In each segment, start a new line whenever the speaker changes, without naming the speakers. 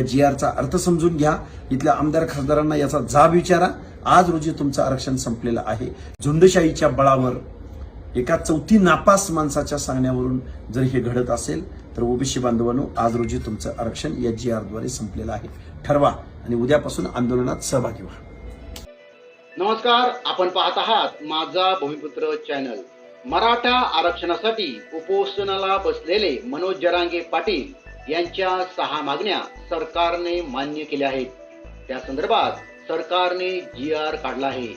या जी आरचा अर्थ समजून घ्या. इथल्या आमदार खासदारांना याचा जाब विचारा. आज रोजी तुमचं आरक्षण संपलेलं आहे. झुंडशाहीच्या बळावर एका चौथी नापास माणसाच्या सांगण्यावरून जर हे घडत असेल तर ओबीसी बांधवांनो आज रोजी तुमचं आरक्षण या जी आरद्वारे संपलेलं आहे. ठरवा आणि उद्यापासून आंदोलनात सहभागी व्हा.
नमस्कार आपण पाहत आहात माझा भूमिपुत्र चॅनल. मराठा आरक्षणासाठी उपोषणाला बसलेले मनोज जरांगे पाटील यांच्या सहा मागण्या सरकारने मान्य केल्या आहेत. त्या संदर्भात सरकारने जी आर काढला आहे.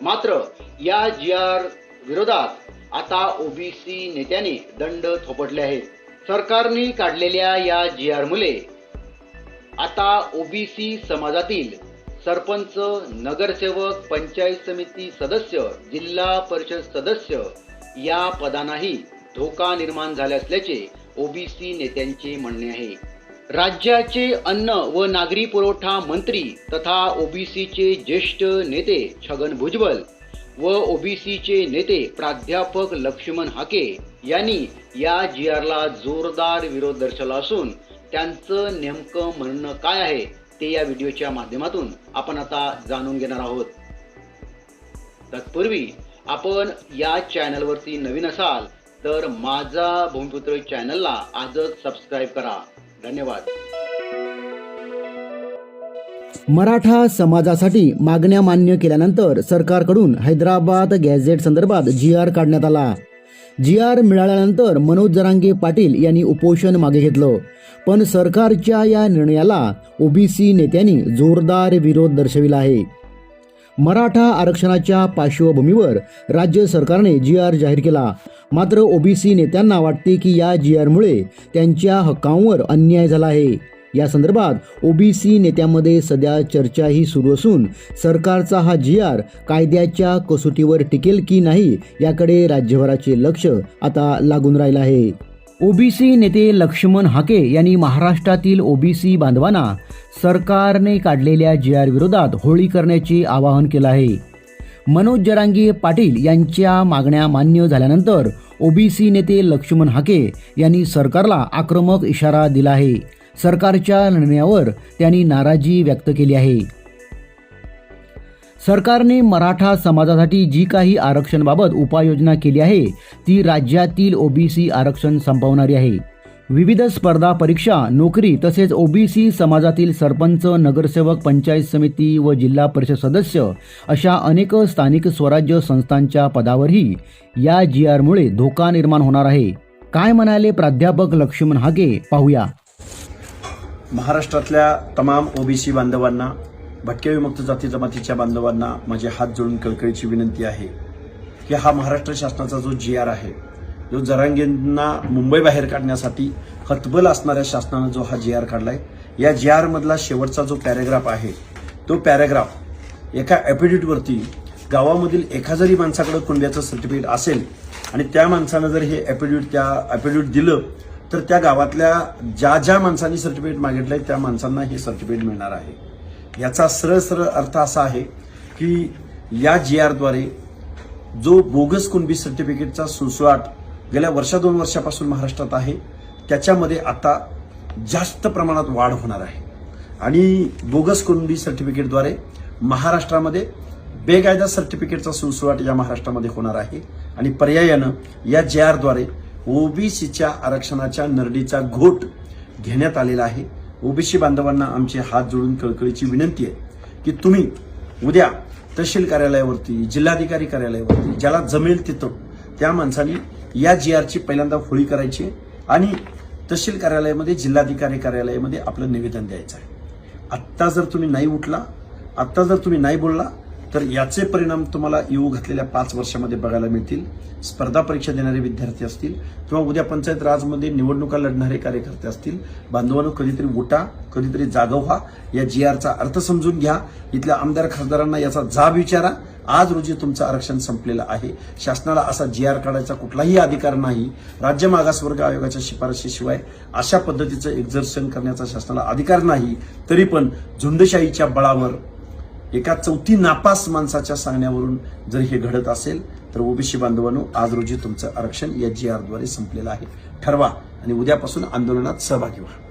मात्र या जी आर विरोधात आता ओबीसी नेत्याने दंड थोपटले आहेत. सरकारने काढलेल्या या जी आर मुले आता ओबीसी समाजातील सरपंच नगरसेवक पंचायत समिती सदस्य जिल्हा परिषद सदस्य या पदांनाही धोका निर्माण झाले असल्याचे ओबीसी नेत्यांचे म्हणणे आहे. राज्याचे अन्न व नागरी पुरवठा मंत्री तथा ओबीसीचे ज्येष्ठ नेते छगन भुजबल व ओबीसीचे नेते प्राध्यापक लक्ष्मण हाके यांनी या जी आरला जोरदार विरोध दर्शवला असून त्यांचं नेमकं म्हणणं काय आहे ते या व्हिडिओच्या माध्यमातून आपण आता जाणून घेणार आहोत. तत्पूर्वी आपण या चॅनलवरती नवीन असाल तर माझा भूमिपुत्र चॅनलला आजच सबस्क्राईब करा. धन्यवाद.
मराठा समाजासाठी मागण्या मान्य केल्यानंतर सरकारकडून हैदराबाद गॅझेट संदर्भात जी आर काढण्यात आला. जी आर मिळाल्यानंतर मनोज जरांगे पाटील यांनी उपोषण मागे घेतलं. पण सरकारच्या या निर्णयाला ओबीसी नेत्यांनी जोरदार विरोध दर्शविला आहे. मराठा आरक्षणाच्या पार्श्वभूमीवर राज्य सरकारने जी आर जाहीर केला. मात्र ओबीसी नेत्यांना वाटते की या जी आरमुळे त्यांच्या हक्कांवर अन्याय झाला आहे. या संदर्भात ओबीसी नेत्यामध्ये सध्या चर्चाही सुरू असून सरकारचा हा जी आर कायद्याच्या कसोटीवर टिकेल की नाही याकडे राज्यभराचे लक्ष आता लागून राहिलं आहे. ओबीसी नेते लक्ष्मण हाके यांनी महाराष्ट्रातील ओबीसी बांधवांना सरकारने काढलेल्या जी आर विरोधात होळी करण्याचे आवाहन केलं आहे. मनोज जरांगे पाटील यांच्या मागण्या मान्य झाल्यानंतर ओबीसी नेते लक्ष्मण हाके यांनी सरकारला आक्रमक इशारा दिला आहे. सरकारच्या निर्णयावर त्यांनी नाराजी व्यक्त केली आहे. सरकारने मराठा समाजासाठी जी काही आरक्षणबाबत उपाययोजना केली आहे ती राज्यातील ओबीसी आरक्षण संपवणारी आहे. विविध स्पर्धा परीक्षा नोकरी तसेच ओबीसी समाजातील सरपंच नगरसेवक पंचायत समिती व जिल्हा परिषद सदस्य अशा अनेक स्थानिक स्वराज्य संस्थांच्या पदावरही या जी आरमुळे धोका निर्माण होणार आहे. काय म्हणाले प्राध्यापक लक्ष्मण हागे? पाहूया.
महाराष्ट्रातल्या तमाम ओबीसी बांधवांना भटक्या विमुक्त जाती जमातीच्या बांधवांना माझे हात जोडून कळकळीची विनंती आहे की हा महाराष्ट्र शासनाचा जो जी आर आहे जो जरांगेंना मुंबई बाहेर काढण्यासाठी हतबल असणाऱ्या शासनानं जो हा जी आर काढलाय या जी आरमधला शेवटचा जो पॅरेग्राफ आहे तो पॅरेग्राफ एका ॲपिडेटवरती गावामधील एका जरी माणसाकडे कुंड्याचं सर्टिफिकेट असेल आणि त्या माणसानं जर हे ॲपिड्यूट त्या ॲपिड्यूट दिलं तर त्या गावातल्या ज्या ज्या माणसांनी सर्टिफिकेट मागितलंय त्या माणसांना हे सर्टिफिकेट मिळणार आहे. याचा सरळ सरळ अर्थ असा आहे की या जी आरद्वारे जो बोगस कुणबी सर्टिफिकेटचा सुळसुळाट गेल्या वर्षा दोन वर्षापासून महाराष्ट्रात आहे त्याच्यामध्ये आता जास्त प्रमाणात वाढ होणार आहे. आणि बोगस कुणबी सर्टिफिकेटद्वारे महाराष्ट्रामध्ये बेकायदा सर्टिफिकेटचा सुळसुळाट या महाराष्ट्रामध्ये होणार आहे. आणि पर्यायानं या जे आरद्वारे ओबीसीच्या आरक्षणाच्या नरडीचा घोट घेण्यात आलेला आहे. ओबीसी बांधवांना आमचे हात जोडून कळकळीची विनंती आहे की तुम्ही उद्या तहसील कार्यालयावरती जिल्हाधिकारी कार्यालयावरती ज्याला जमेल तिथं त्या माणसाने या जी आरची पहिल्यांदा होळी करायची आहे आणि तहसील कार्यालयामध्ये जिल्हाधिकारी कार्यालयामध्ये आपलं निवेदन द्यायचं आहे. आत्ता जर तुम्ही नाही उठला आत्ता जर तुम्ही नाही बोलला तर याचे परिणाम तुम्हाला येऊ घातलेल्या पाच वर्षामध्ये बघायला मिळतील. स्पर्धा परीक्षा देणारे विद्यार्थी असतील किंवा उद्या पंचायत राजमध्ये निवडणुका लढणारे कार्यकर्ते असतील. बांधवांनो कधीतरी उठा कधीतरी जागव व्हा. या जी आरचा अर्थ समजून घ्या. इथल्या आमदार खासदारांना याचा जाब विचारा. आज रोजी तुमचं आरक्षण संपलेलं आहे. शासनाला असा जी आर काढायचा कुठलाही अधिकार नाही. राज्य मागासवर्ग आयोगाच्या शिफारशीशिवाय अशा पद्धतीचं एक्झर्शन करण्याचा शासनाला अधिकार नाही. तरी पण झुंडशाहीच्या बळावर एका चौथी नापास माणसाच्या सांगण्यावरून जर हे घडत असेल तर ओबीसी बांधवांनो आज रोजी तुमचं आरक्षण या जी आरद्वारे संपलेलं आहे. ठरवा आणि उद्यापासून आंदोलनात सहभागी व्हा.